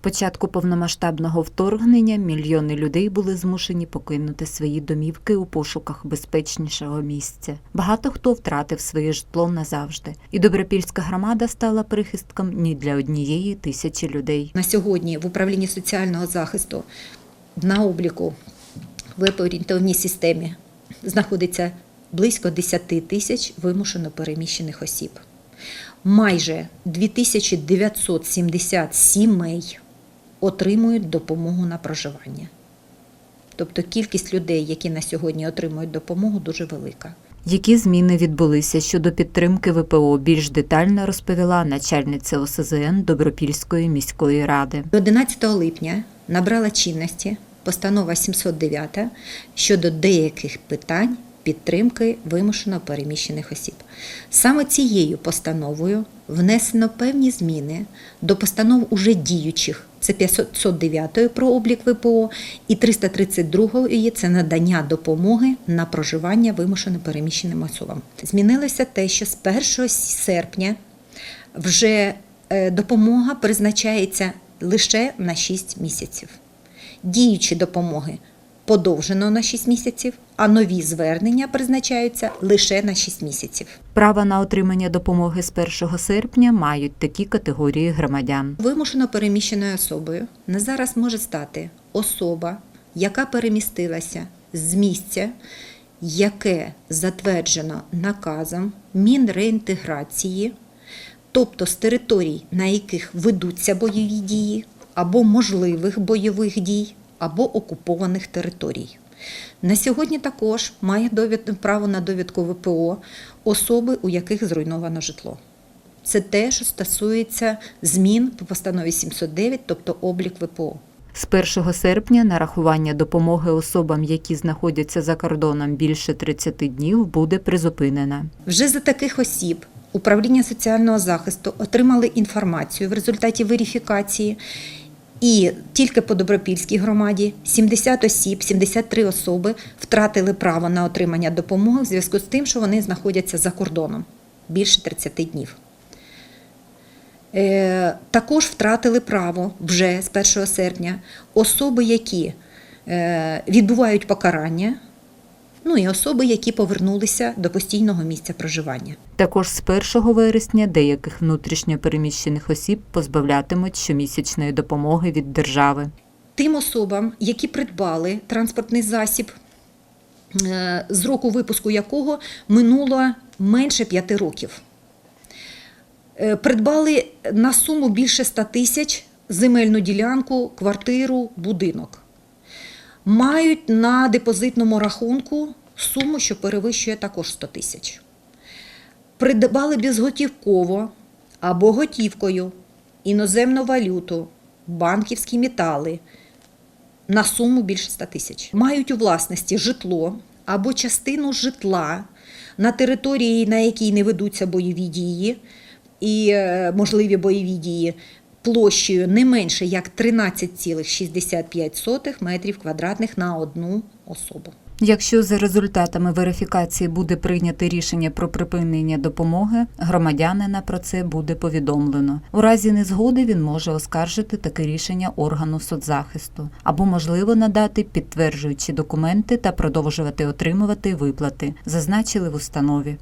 початку повномасштабного вторгнення мільйони людей були змушені покинути свої домівки у пошуках безпечнішого місця. Багато хто втратив своє житло назавжди, і добропільська громада стала прихистком ні для однієї тисячі людей. На сьогодні в управлінні соціального захисту на обліку в веб-орієнтовній системі знаходиться близько 10 тисяч вимушено переміщених осіб. Майже 2970 сімей отримують допомогу на проживання. Тобто кількість людей, які на сьогодні отримують допомогу, дуже велика. Які зміни відбулися щодо підтримки ВПО, більш детально розповіла начальниця ОСЗН Добропільської міської ради. 11 липня набрала чинності постанова 709 щодо деяких питань підтримки вимушено переміщених осіб. Саме цією постановою внесено певні зміни до постанов уже діючих. Це 509 про облік ВПО і 332 це надання допомоги на проживання вимушено переміщеним особам. Змінилося те, що з 1 серпня вже е, допомога призначається лише на 6 місяців. Діючі допомоги подовжено на 6 місяців, а нові звернення призначаються лише на 6 місяців. Право на отримання допомоги з 1 серпня мають такі категорії громадян. Вимушено переміщеною особою на зараз може стати особа, яка перемістилася з місця, яке затверджено наказом Мінреінтеграції, тобто з територій, на яких ведуться бойові дії, або можливих бойових дій, або окупованих територій. На сьогодні також має довід, право на довідку ВПО особи, у яких зруйновано житло. Це те, що стосується змін по постанові 709, тобто облік ВПО. З 1 серпня нарахування допомоги особам, які знаходяться за кордоном більше 30 днів, буде призупинена. Вже за таких осіб управління соціального захисту отримали інформацію в результаті верифікації. І тільки по Добропільській громаді 70 осіб, 73 особи втратили право на отримання допомоги в зв'язку з тим, що вони знаходяться за кордоном більше 30 днів. Е, Також втратили право вже з 1 серпня особи, які е, відбувають покарання, ну і особи, які повернулися до постійного місця проживання. Також з 1 вересня деяких внутрішньо переміщених осіб позбавлятимуть щомісячної допомоги від держави. Тим особам, які придбали транспортний засіб, е, з року випуску якого минуло менше 5 років. Е, Придбали на суму більше 100 тисяч земельну ділянку, квартиру, будинок. Мають на депозитному рахунку суму, що перевищує також 100 тисяч. Придбали безготівково або готівкою іноземну валюту, банківські метали на суму більше 100 тисяч. Мають у власності житло або частину житла на території, на якій не ведуться бойові дії і е, можливі бойові дії, площею не менше як 13,65 метрів квадратних на одну особу. Якщо за результатами верифікації буде прийнято рішення про припинення допомоги, громадянина про це буде повідомлено. У разі незгоди він може оскаржити таке рішення органу соцзахисту або можливо надати підтверджуючі документи та продовжувати отримувати виплати, зазначили в установі.